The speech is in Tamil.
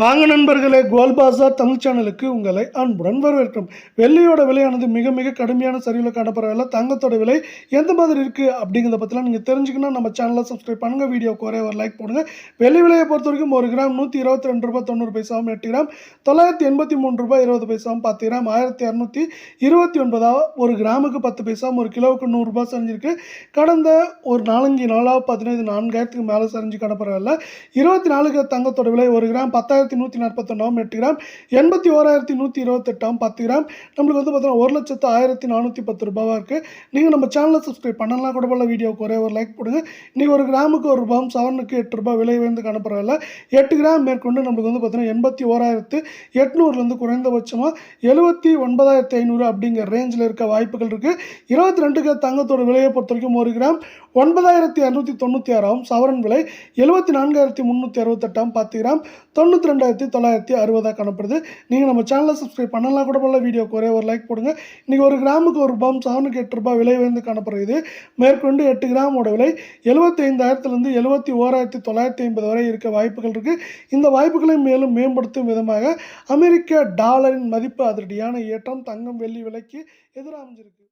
வாங்க நண்பர்களே கோல் பாசார் தமிழ் சேனலுக்கு உங்களை அன்புடன் வரவேற்கிறோம். வெள்ளியோட விலையானது மிக மிக கடுமையான சரிவில் காணப்படுறதில்ல தங்கத்தோட விலை எந்த மாதிரி இருக்குது அப்படிங்கிறத பற்றிலாம் நீங்கள் தெரிஞ்சுக்கணும் நம்ம சேனலை சப்ஸ்கிரைப் பண்ணுங்கள் வீடியோக்கு ஒரே ஒரு லைக் போடுங்க. வெள்ளி விலையை பொறுத்த வரைக்கும் ஒரு கிராம் நூற்றி இருபத்தி ரெண்டு ரூபாய் தொண்ணூறு பைசாவும் எட்டு கிராம் தொள்ளாயிரத்தி எண்பத்தி மூணு ரூபாய் இருபது பைசாவும் பத்து கிராம் ஆயிரத்தி இரநூத்தி இருபத்தி ஒன்பதாக ஒரு கிராமுக்கு பத்து பைசாவும் ஒரு கிலோவுக்கு நூறுரூபா சரிஞ்சிருக்கு. கடந்த ஒரு நாலஞ்சு நாளாக பார்த்தீங்கன்னா இது நான்காயிரத்துக்கு மேலே சரிஞ்சு காணப்படுறதில்ல இருபத்தி நாலுக்கு தங்கத்தோட விலை ஒரு கிராம் பத்தாயிரத்தி நூற்றி நாற்பத்தொன்னாம் எட்டு கிராம் எண்பத்தி ஓராயிரத்தி நூற்றி இருபத்தெட்டாம் பத்து கிராம் நம்மளுக்கு வந்து பார்த்தீங்கன்னா ஒரு லட்சத்து ஆயிரத்தி நானூற்றி பத்து ரூபாவாக இருக்குது நீங்கள் நம்ம சேனலை சப்ஸ்கிரைப் பண்ணலாம் கூட போல வீடியோவுக்கு ஒரே ஒரு லைக் போடுங்க. இன்றைக்கி ஒரு கிராமுக்கு ஒரு ரூபாயும் செவனுக்கு எட்டு ரூபாய் விலை உயர்ந்து காணப்படுறதில்ல எட்டு கிராம் மேற்கொண்டு நம்மளுக்கு வந்து பார்த்தீங்கன்னா எண்பத்தி ஓராயிரத்து எட்நூறுலேருந்து குறைந்தபட்சமாக எழுபத்தி ஒன்பதாயிரத்தி ஐநூறு அப்படிங்கிற ரேஞ்சில் இருக்க வாய்ப்புகள் இருக்குது இருபத்தி ரெண்டுக்கு தங்கத்தோட விலையை பொறுத்த வரைக்கும் ஒரு கிராம் ஒன்பதாயிரத்தி இரநூத்தி தொண்ணூற்றி ஆறாம் சவரன் விலை எழுபத்தி நான்காயிரத்தி முந்நூற்றி அறுபத்தெட்டாம் பத்து கிராம் தொண்ணூற்றி ரெண்டாயிரத்தி தொள்ளாயிரத்தி அறுபதாக காணப்படுது. நீங்கள் நம்ம சேனலை சப்ஸ்கிரைப் பண்ணலாம் கூட போல வீடியோக்கு ஒரே ஒரு லைக் போடுங்க. இன்றைக்கி ஒரு கிராமுக்கு ஒரு ரூபாய் சவனுக்கு எட்டு ரூபாய் விலை உயர்ந்து காணப்படுகிறது. மேற்கொண்டு எட்டு கிராமோட விலை எழுபத்தி ஐந்தாயிரத்துலேருந்து எழுபத்தி ஓராயிரத்தி தொள்ளாயிரத்தி ஐம்பது வரை இருக்க வாய்ப்புகள் இருக்குது இந்த வாய்ப்புகளை மேலும் மேம்படுத்தும் விதமாக அமெரிக்க டாலரின் மதிப்பு அதிரடியான ஏற்றம் தங்கம் வெள்ளி விலைக்கு எதிராக அமைஞ்சிருக்கு